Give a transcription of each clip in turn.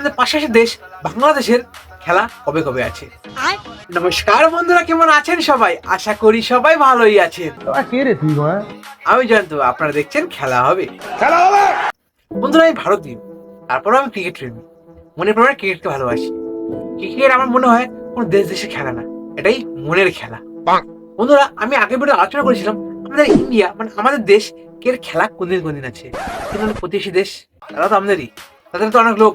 আমাদের পাশাপাশি দেশ বাংলাদেশের খেলা কবে কবে আছে? নমস্কার বন্ধুরা কেমন আছেন সবাই? আশা করি সবাই ভালোই আছেন। আমি জানতো আপনারা দেখছেন খেলা হবে। বন্ধুরা আমি ভারতীয় তারপরে আমি ক্রিকেট প্রেমী। মনে পড়ে ক্রিকেটকে ভালোবাসি। ক্রিকেট আমার মনে হয় কোনো দেশ দেশের খেলা না। এটাই মনের খেলা। বন্ধুরা আমি আগে ভিডিও আলোচনা করেছিলাম আমাদের ইন্ডিয়া মানে আমাদের দেশ কে খেলা কোনদিন কোনদিন আছে? কিন্তু প্রতিবেশী দেশ তারা তো আমাদেরই। তাদের তো অনেক লোক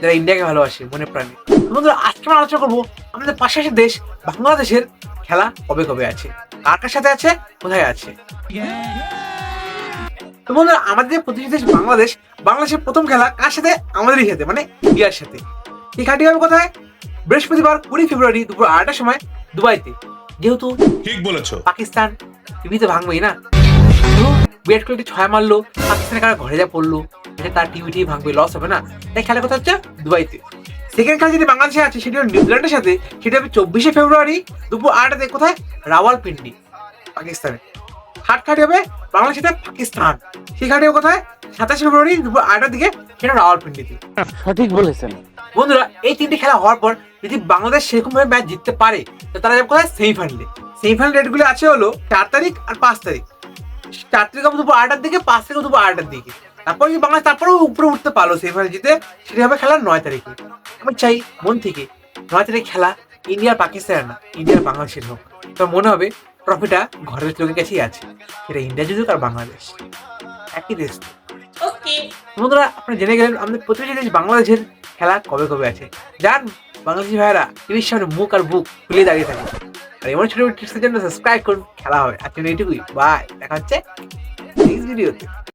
যারা ইন্ডিয়াকে ভালোবাসে মনে প্রাণে। বন্ধুরা আজকে আমরা আলোচনা করব আমাদের পাশাপাশি দেশ বাংলাদেশের খেলা কবে কবে আছে? কার কার সাথে আছে? কোথায় আছে? তো বন্ধুরা আমাদের প্রতিবেশী দেশ বাংলাদেশ বাংলাদেশের প্রথম খেলা কার সাথে? আমাদেরই সাথে মানে ইন্ডিয়ার সাথে। এই খেলাটি হবে কোথায়? বৃহস্পতিবার কুড়ি ফেব্রুয়ারি দুপুর আড়াইটার সময় দুবাইতে। যেহেতু ঠিক বলেছ। পাকিস্তান টিভিতে ভাঙবেই না। বিরাট কোহলি ছয় মারলো পাকিস্তানের কারা ঘরে যা পড়ল এটা তার টিভি টিভি ভাঙবে লস হবে না। তাই খেলা কথা হচ্ছে দুবাইতে। সেকেন্ড খেলা যেটি বাংলাদেশে আছে সেটি হলো নিউজিল্যান্ডের সাথে সেটা হবে চব্বিশে ফেব্রুয়ারি দুপুর আটটাতে কোথায়? রাওয়ালপিন্ডি পাকিস্তানে। থার্ড খেলাটি হবে বাংলাদেশের সাথে পাকিস্তান। সেই হবে কোথায়? সাতাশে ফেব্রুয়ারি দুপুর আটটার দিকে সেটা রাওয়ালপিন্ডিতে। সঠিক বলেছেন। বন্ধুরা এই তিনটি খেলা হওয়ার পর যদি বাংলাদেশ সেরকম ভাবে ম্যাচ জিততে পারে তো তারা যাবে কোথায়? সেমিফাইনালে সেমিফাইনাল ডেটগুলো আছে হলো চার তারিখ আর পাঁচ তারিখ। চার হবে দুপুর আটটার দিকে পাঁচ তারিখ দুপুর আটটার দিকে। তারপর যদি বাংলাদেশ তারপরেও উপরে উঠতে পারল সেমিফাইনাল জিতে। সেটি হবে খেলা নয় তারিখে। আমি চাই মন থেকে নয় তারিখ খেলা ইন্ডিয়ার পাকিস্তানের না ইন্ডিয়ার বাংলাদেশের হোক। তো মনে হবে ট্রফিটা ঘরের লোকের কাছেই আছে। সেটা ইন্ডিয়া যদি আর বাংলাদেশ। একই দেশ। বন্ধুরা আপনি জেনে গেলেন আমাদের প্রতিবেশী দেশ বাংলাদেশের খেলা কবে কবে আছে। যান বাংলাদেশি ভাইয়েরা টিভির সামনে মুখ আর বুক খুলে দাঁড়িয়ে থাকে আর এমন ছোট টিপসের জন্য সাবস্ক্রাইব করুন। খেলা হবে। আজকে এইটুকুই। বাই দেখা হচ্ছে নেক্সট ভিডিওতে